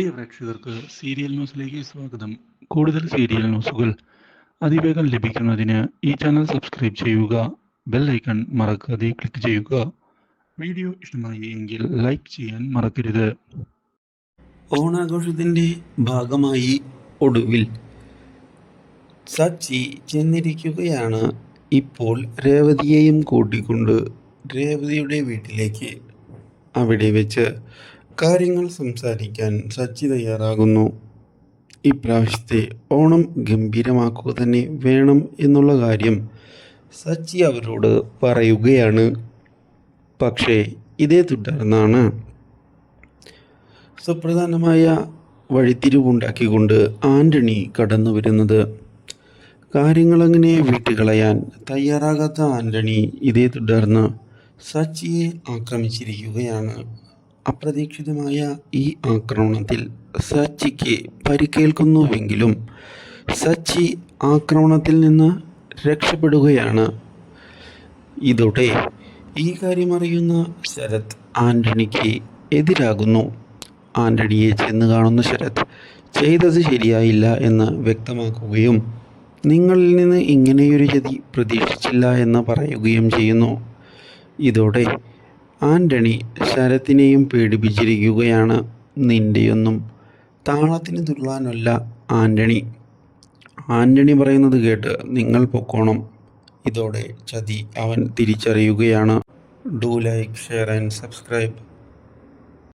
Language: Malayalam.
പ്രിയ പ്രേക്ഷകർക്ക് സീരിയൽ ന്യൂസിലേക്ക് സ്വാഗതം. കൂടുതൽ സീരിയൽ ന്യൂസുകൾ അതിവേഗം ലഭിക്കുന്നതിന് ഈ ചാനൽ സബ്സ്ക്രൈബ് ചെയ്യുക ബെൽ ഐക്കൺ മറക്കാതെ ക്ലിക്ക് ചെയ്യുക. വീഡിയോ ഇഷ്ടമായി എങ്കിൽ ലൈക്ക് ചെയ്യാൻ മറക്കരുത്. ഓണാഘോഷത്തിന്റെ ഭാഗമായി ഒടുവിൽ സച്ചി ചെന്നിരിക്കുകയാണ്. ഇപ്പോൾ രേവതിയെയും കൂട്ടിക്കൊണ്ട് രേവതിയുടെ വീട്ടിലേക്ക്. അവിടെ വെച്ച് കാര്യങ്ങൾ സംസാരിക്കാൻ സച്ചി തയ്യാറാകുന്നു. ഇപ്രാവശ്യത്തെ ഓണം ഗംഭീരമാക്കുക തന്നെ വേണം എന്നുള്ള കാര്യം സച്ചി അവരോട് പറയുകയാണ്. പക്ഷേ ഇതേ തുടർന്നാണ് സുപ്രധാനമായ വഴിത്തിരിവുണ്ടാക്കിക്കൊണ്ട് ആന്റണി കടന്നു വരുന്നത്. കാര്യങ്ങളങ്ങനെ വിട്ടുകളയാൻ തയ്യാറാകാത്ത ആന്റണി ഇതേ തുടർന്ന് സച്ചിയെ ആക്രമിച്ചിരിക്കുകയാണ്. അപ്രതീക്ഷിതമായ ഈ ആക്രമണത്തിൽ സച്ചിക്ക് പരിക്കേൽക്കുന്നുവെങ്കിലും സച്ചി ആക്രമണത്തിൽ നിന്ന് രക്ഷപ്പെടുകയാണ്. ഇതോടെ ഈ കാര്യമറിയുന്ന ശരത് ആന്റണിക്ക് എതിരാകുന്നു. ആന്റണിയെ ചെന്ന് കാണുന്ന ശരത് ചെയ്തത് ശരിയായില്ല എന്ന് വ്യക്തമാക്കുകയും നിങ്ങളിൽ നിന്ന് ഇങ്ങനെയൊരു ചതി പ്രതീക്ഷിച്ചില്ല എന്ന് പറയുകയും ചെയ്യുന്നു. ഇതോടെ ആന്റണി ശരത്തിനെയും പേടിപ്പിച്ചിരിക്കുകയാണ് നിന്റെയൊന്നും താളത്തിന് തുള്ളാനല്ല ആന്റണി ആന്റണി പറയുന്നത് കേട്ട് നിങ്ങൾ പൊക്കോണം. ഇതോടെ ചതി അവൻ തിരിച്ചറിയുകയാണ്. Do like share and subscribe.